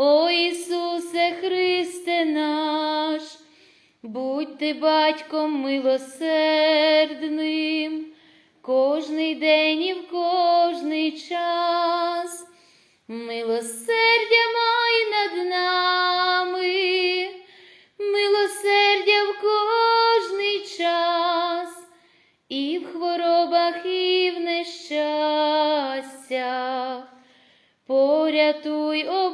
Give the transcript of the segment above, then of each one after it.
о Ісусе Христе наш, будь ти батьком милосердним, кожний день і в кожний час, милосердя май над нами, милосердя в кожний час, і в хворобах, і в нещастях. Порятуй, о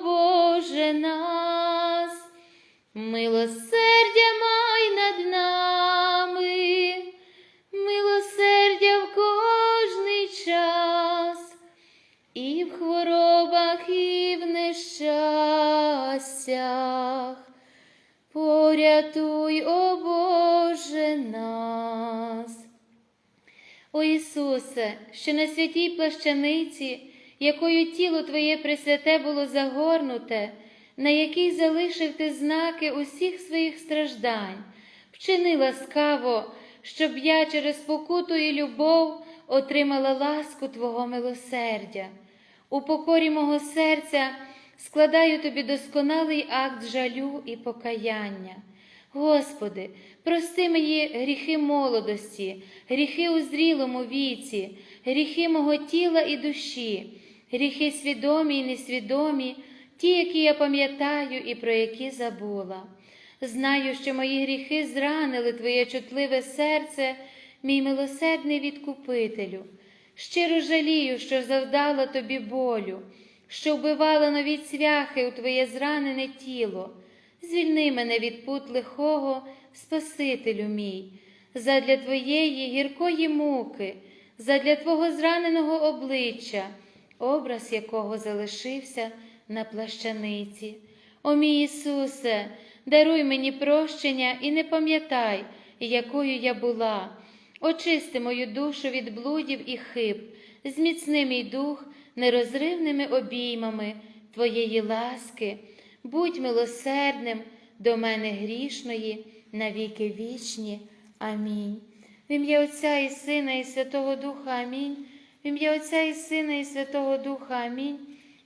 Ісусе, що на святій плащаниці, якою тіло Твоє пресвяте було загорнуте, на якій залишив ти знаки усіх своїх страждань, вчини ласкаво, щоб я через покуту і любов отримала ласку Твого милосердя. У покорі мого серця складаю тобі досконалий акт жалю і покаяння. Господи, прости мої гріхи молодості, гріхи у зрілому віці, гріхи мого тіла і душі, гріхи свідомі і несвідомі, ті, які я пам'ятаю і про які забула. Знаю, що мої гріхи зранили Твоє чутливе серце, мій милосердний відкупителю. Щиро жалію, що завдала тобі болю, що вбивала нові цвяхи у Твоє зранене тіло. Звільни мене від пут лихого, Спасителю мій, задля Твоєї гіркої муки, задля Твого зраненого обличчя, образ якого залишився на плащаниці. О мій Ісусе, даруй мені прощення і не пам'ятай, якою я була. Очисти мою душу від блудів і хиб, зміцни мій дух нерозривними обіймами Твоєї ласки, будь милосердним до мене грішної, навіки вічні. Амінь. В ім'я Отця і Сина, і Святого Духа Амінь. В ім'я Отця і Сина, і Святого Духа Амінь.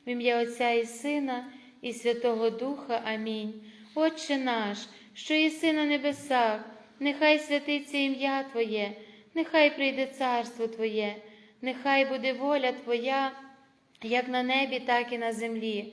В ім'я Отця і Сина, і Святого Духа Амінь. Отче наш, що єси на небесах, нехай святиться ім'я Твоє, нехай прийде царство Твоє, нехай буде воля Твоя, як на небі, так і на землі.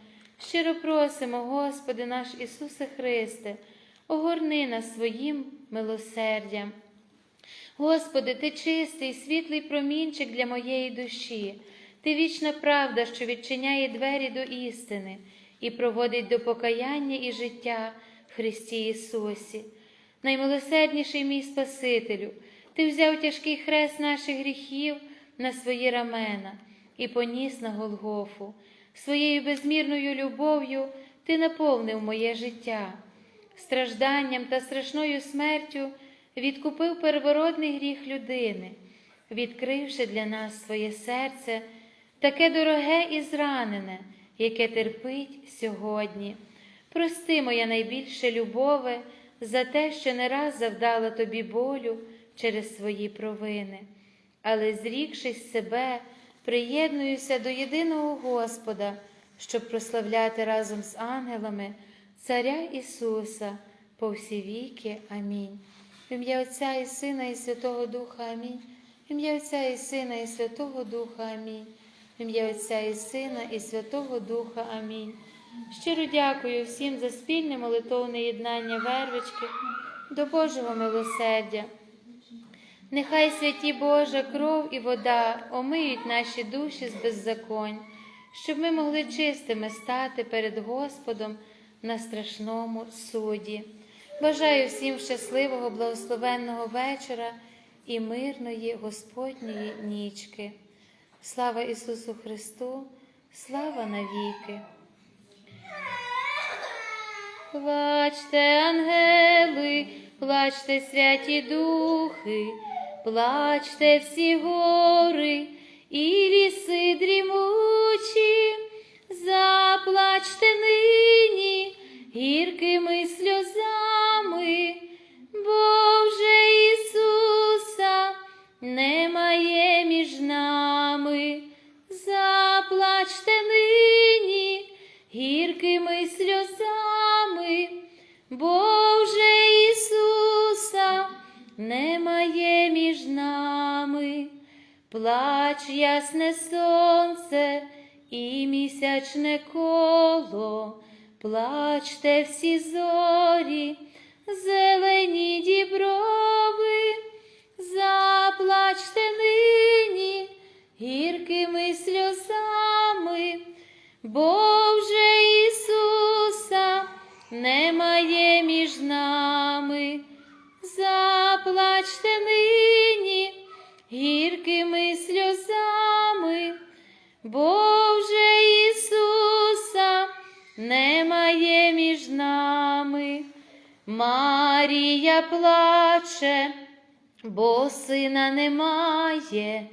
Щиро просимо, Господи наш Ісусе Христе, огорни нас своїм милосердям. Господи, Ти чистий, світлий промінчик для моєї душі, Ти вічна правда, що відчиняє двері до істини і проводить до покаяння і життя в Христі Ісусі. Наймилосердніший мій Спасителю, Ти взяв тяжкий хрест наших гріхів на свої рамена і поніс на Голгофу. Своєю безмірною любов'ю Ти наповнив моє життя, стражданням та страшною смертю відкупив первородний гріх людини, відкривши для нас своє серце, таке дороге і зранене, яке терпить сьогодні. Прости, моя найбільше любове, за те, що не раз завдала тобі болю через свої провини, але, зрікшись себе, приєднуюся до єдиного Господа, щоб прославляти разом з ангелами Царя Ісуса по всі віки. Амінь. В ім'я Отця і Сина, і Святого Духа Амінь. В ім'я Отця і Сина, і Святого Духа Амінь. В ім'я Отця і Сина, і Святого Духа Амінь. Щиро дякую всім за спільне молитовне єднання вервички до Божого милосердя. Нехай святі Божа кров і вода омиють наші душі з беззаконь, щоб ми могли чистими стати перед Господом на страшному суді. Бажаю всім щасливого, благословенного вечора і мирної Господньої нічки. Слава Ісусу Христу, слава навіки! Плачте, ангели, плачте, святі духи, плачте всі гори і ліси дрімучі, заплачте нині гіркими сльозами, бо вже Ісуса немає між нами, плач ясне сонце і місячне коло, плачте всі зорі, зелені діброви, заплачте нині гіркими сльозами, бо вже Ісуса немає між нами, заплачте нині бо вже Ісуса немає між нами. Марія плаче, бо сина немає,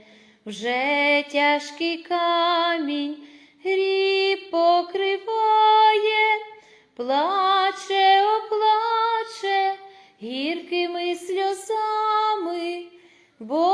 вже тяжкий камінь гріб покриває, плаче, оплаче гіркими сльозами, бо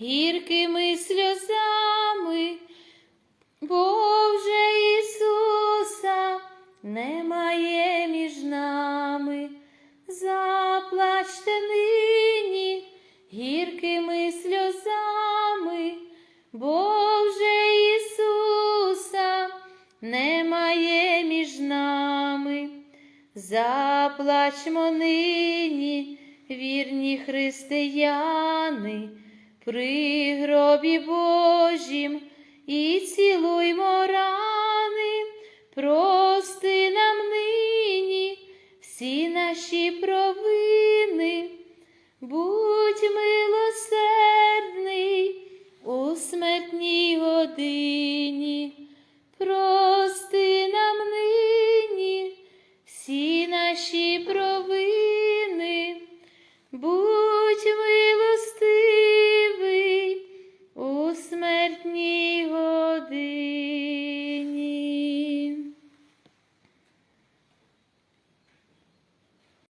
гіркими прости нам нині всі наші провини, будь милосердний у смертній годині, прости нам нині всі наші провини.